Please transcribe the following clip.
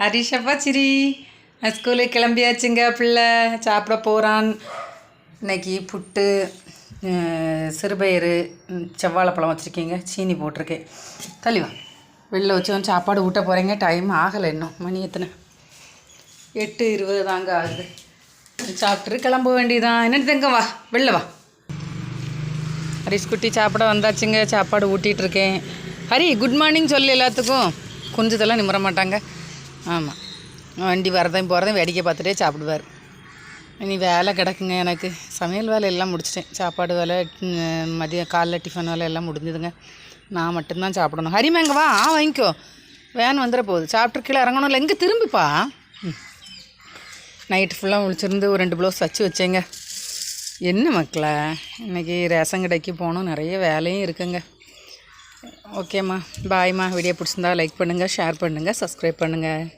ஹரிஷப்பா சிரி. ஸ்கூலுக்கு கிளம்பியாச்சுங்க பிள்ளை. சாப்பிட போகிறான் இன்னைக்கு புட்டு சிறுபயிறு செவ்வாழைப்பழம் வச்சுருக்கீங்க. சீனி போட்டிருக்கேன். தள்ளிவா வெளில வச்சு வந்து சாப்பாடு ஊட்ட போகிறீங்க டைம் ஆகலை இன்னும். மணி எத்தனை? எட்டு இருபது தாங்க ஆகுது. சாப்பிட்டுட்டு கிளம்ப வேண்டியதான் என்னென்னு தங்க வா. வெளில வா. ஹரிஷ் குட்டி சாப்பிட வந்தாச்சுங்க. சாப்பாடு ஊட்டிகிட்டு இருக்கேன். ஹரி குட் மார்னிங் சொல்லு எல்லாத்துக்கும். குஞ்சதெல்லாம் நிமிர மாட்டாங்க. ஆமாம் வண்டி வரதையும் போகிறதையும் வேடிக்கை பார்த்துட்டே சாப்பிடுவார். இனி வேலை கிடக்குங்க எனக்கு. சமையல் வேலை எல்லாம் முடிச்சிட்டேன். சாப்பாடு வேலை மதியம் காலைல டிஃபன் வேலை எல்லாம் முடிஞ்சுதுங்க. நான் மட்டும்தான் சாப்பிடணும். ஹரிமேங்க வா ஆ வாங்கிக்கோ. வேன் வந்துட போகுது. சாப்பிட்டு கீழே இறங்கணும்ல எங்கே திரும்பிப்பா? ம். நைட்டு ஃபுல்லாக முழிச்சிருந்து ஒரு ரெண்டு ப்ளவுஸ் வச்சு வச்சேங்க. என்ன மக்களை? இன்றைக்கி ரேஷன் கடைக்கு போகணும். நிறைய வேலையும் இருக்குங்க. ஓகேம்மா. பாய்மா வீடியோ பிடிச்சிருந்தா லைக் பண்ணுங்கள் ஷேர் பண்ணுங்கள் சப்ஸ்கிரைப் பண்ணுங்கள்